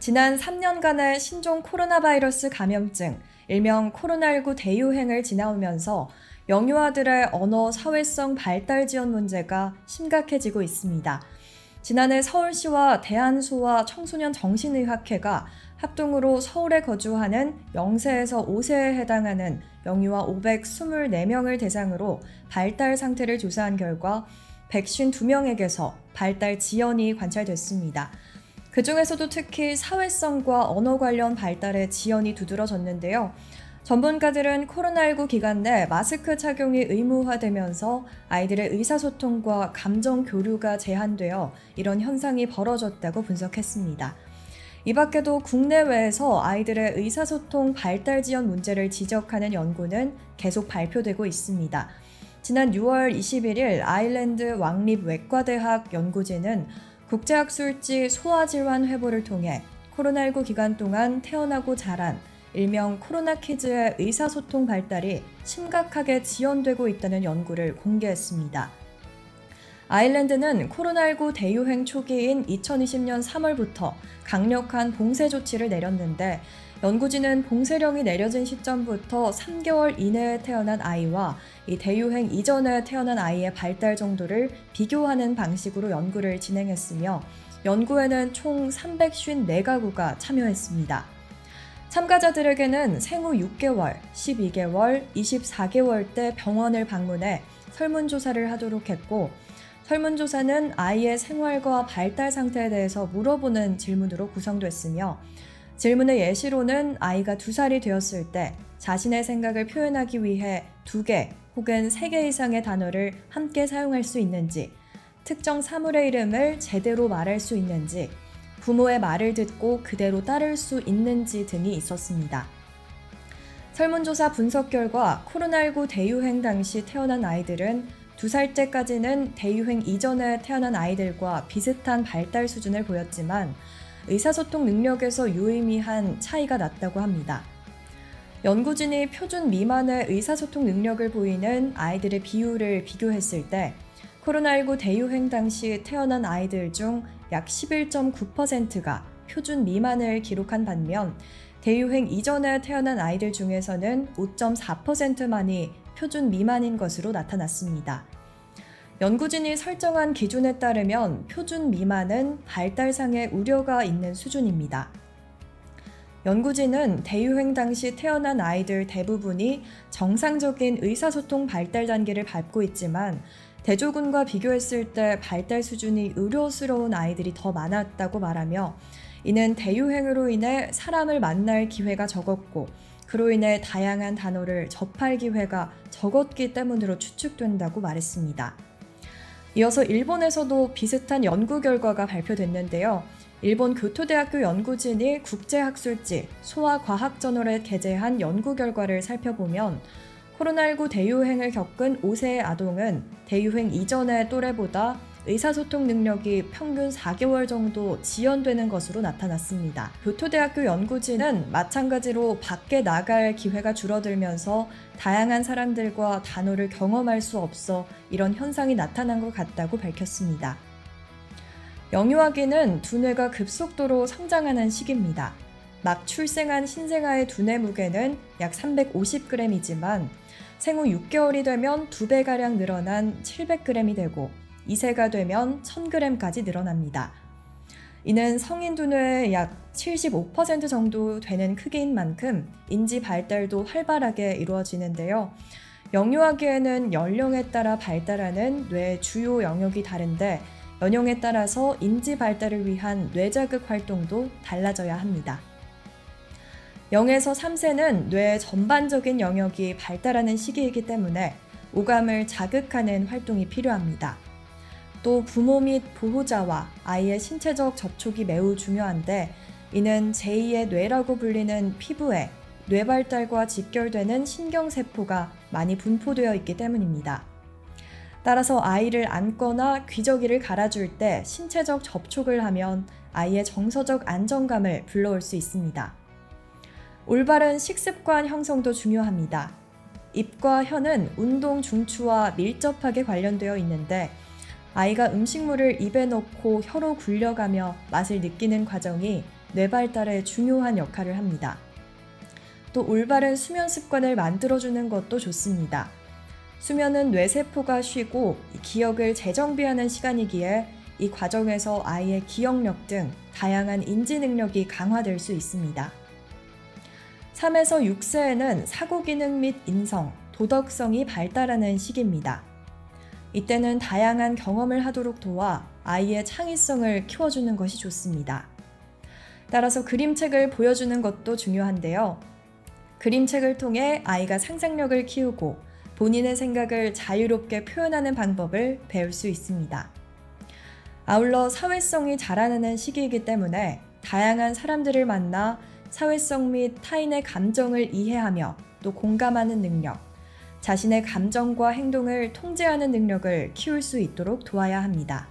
지난 3년간의 신종 코로나 바이러스 감염증, 일명 코로나19 대유행을 지나오면서 영유아들의 언어 사회성 발달 지원 문제가 심각해지고 있습니다. 지난해 서울시와 대한소아 청소년 정신의학회가 합동으로 서울에 거주하는 0세에서 5세에 해당하는 영유아 524명을 대상으로 발달 상태를 조사한 결과 152명에게서 발달 지연이 관찰됐습니다. 그 중에서도 특히 사회성과 언어 관련 발달에 지연이 두드러졌는데요. 전문가들은 코로나19 기간 내 마스크 착용이 의무화되면서 아이들의 의사소통과 감정 교류가 제한되어 이런 현상이 벌어졌다고 분석했습니다. 이 밖에도 국내외에서 아이들의 의사소통 발달 지연 문제를 지적하는 연구는 계속 발표되고 있습니다. 지난 6월 21일 아일랜드 왕립 외과대학 연구진은 국제학술지 소아질환 회보를 통해 코로나19 기간 동안 태어나고 자란 일명 코로나 키즈의 의사소통 발달이 심각하게 지연되고 있다는 연구를 공개했습니다. 아일랜드는 코로나19 대유행 초기인 2020년 3월부터 강력한 봉쇄 조치를 내렸는데 연구진은 봉쇄령이 내려진 시점부터 3개월 이내에 태어난 아이와 이 대유행 이전에 태어난 아이의 발달 정도를 비교하는 방식으로 연구를 진행했으며 연구에는 총 354가구가 참여했습니다. 참가자들에게는 생후 6개월, 12개월, 24개월 때 병원을 방문해 설문조사를 하도록 했고, 설문조사는 아이의 생활과 발달 상태에 대해서 물어보는 질문으로 구성됐으며, 질문의 예시로는 아이가 두 살이 되었을 때 자신의 생각을 표현하기 위해 두 개 혹은 세 개 이상의 단어를 함께 사용할 수 있는지, 특정 사물의 이름을 제대로 말할 수 있는지, 부모의 말을 듣고 그대로 따를 수 있는지 등이 있었습니다. 설문조사 분석 결과 코로나19 대유행 당시 태어난 아이들은 두 살때까지는 대유행 이전에 태어난 아이들과 비슷한 발달 수준을 보였지만 의사소통 능력에서 유의미한 차이가 났다고 합니다. 연구진이 표준 미만의 의사소통 능력을 보이는 아이들의 비율을 비교했을 때 코로나19 대유행 당시 태어난 아이들 중 약 11.9%가 표준 미만을 기록한 반면 대유행 이전에 태어난 아이들 중에서는 5.4%만이 표준 미만인 것으로 나타났습니다. 연구진이 설정한 기준에 따르면 표준 미만은 발달상의 우려가 있는 수준입니다. 연구진은 대유행 당시 태어난 아이들 대부분이 정상적인 의사소통 발달 단계를 밟고 있지만 대조군과 비교했을 때 발달 수준이 의료스러운 아이들이 더 많았다고 말하며 이는 대유행으로 인해 사람을 만날 기회가 적었고 그로 인해 다양한 단어를 접할 기회가 적었기 때문으로 추측된다고 말했습니다. 이어서 일본에서도 비슷한 연구 결과가 발표됐는데요. 일본 교토대학교 연구진이 국제학술지 소아과학저널에 게재한 연구 결과를 살펴보면 코로나19 대유행을 겪은 5세의 아동은 대유행 이전의 또래보다 의사소통 능력이 평균 4개월 정도 지연되는 것으로 나타났습니다. 교토대학교 연구진은 마찬가지로 밖에 나갈 기회가 줄어들면서 다양한 사람들과 단어를 경험할 수 없어 이런 현상이 나타난 것 같다고 밝혔습니다. 영유아기는 두뇌가 급속도로 성장하는 시기입니다. 막 출생한 신생아의 두뇌 무게는 약 350g이지만 생후 6개월이 되면 2배가량 늘어난 700g이 되고 2세가 되면 1000g까지 늘어납니다. 이는 성인 두뇌의 약 75% 정도 되는 크기인 만큼 인지 발달도 활발하게 이루어지는데요. 영유아기에는 연령에 따라 발달하는 뇌 주요 영역이 다른데 연령에 따라서 인지 발달을 위한 뇌자극 활동도 달라져야 합니다. 0에서 3세는 뇌 전반적인 영역이 발달하는 시기이기 때문에 오감을 자극하는 활동이 필요합니다. 또 부모 및 보호자와 아이의 신체적 접촉이 매우 중요한데 이는 제2의 뇌라고 불리는 피부에 뇌 발달과 직결되는 신경세포가 많이 분포되어 있기 때문입니다. 따라서 아이를 안거나 귀저귀를 갈아줄 때 신체적 접촉을 하면 아이의 정서적 안정감을 불러올 수 있습니다. 올바른 식습관 형성도 중요합니다. 입과 혀는 운동 중추와 밀접하게 관련되어 있는데 아이가 음식물을 입에 넣고 혀로 굴려가며 맛을 느끼는 과정이 뇌 발달에 중요한 역할을 합니다. 또 올바른 수면 습관을 만들어주는 것도 좋습니다. 수면은 뇌세포가 쉬고 기억을 재정비하는 시간이기에 이 과정에서 아이의 기억력 등 다양한 인지 능력이 강화될 수 있습니다. 3에서 6세에는 사고 기능 및 인성, 도덕성이 발달하는 시기입니다. 이때는 다양한 경험을 하도록 도와 아이의 창의성을 키워주는 것이 좋습니다. 따라서 그림책을 보여주는 것도 중요한데요. 그림책을 통해 아이가 상상력을 키우고 본인의 생각을 자유롭게 표현하는 방법을 배울 수 있습니다. 아울러 사회성이 자라나는 시기이기 때문에 다양한 사람들을 만나 사회성 및 타인의 감정을 이해하며 또 공감하는 능력, 자신의 감정과 행동을 통제하는 능력을 키울 수 있도록 도와야 합니다.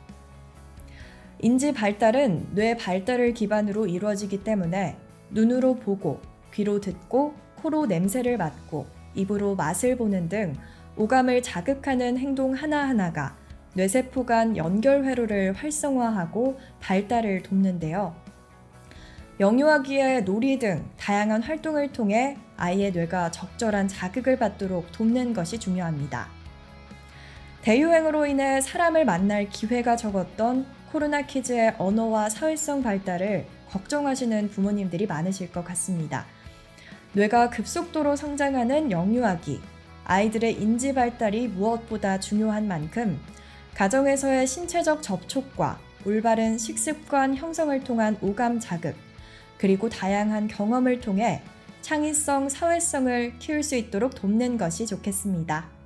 인지 발달은 뇌 발달을 기반으로 이루어지기 때문에 눈으로 보고, 귀로 듣고, 코로 냄새를 맡고, 입으로 맛을 보는 등 오감을 자극하는 행동 하나하나가 뇌세포 간 연결 회로를 활성화하고 발달을 돕는데요. 영유아기의 놀이 등 다양한 활동을 통해 아이의 뇌가 적절한 자극을 받도록 돕는 것이 중요합니다. 대유행으로 인해 사람을 만날 기회가 적었던 코로나 키즈의 언어와 사회성 발달을 걱정하시는 부모님들이 많으실 것 같습니다. 뇌가 급속도로 성장하는 영유아기, 아이들의 인지 발달이 무엇보다 중요한 만큼 가정에서의 신체적 접촉과 올바른 식습관 형성을 통한 오감 자극, 그리고 다양한 경험을 통해 창의성, 사회성을 키울 수 있도록 돕는 것이 좋겠습니다.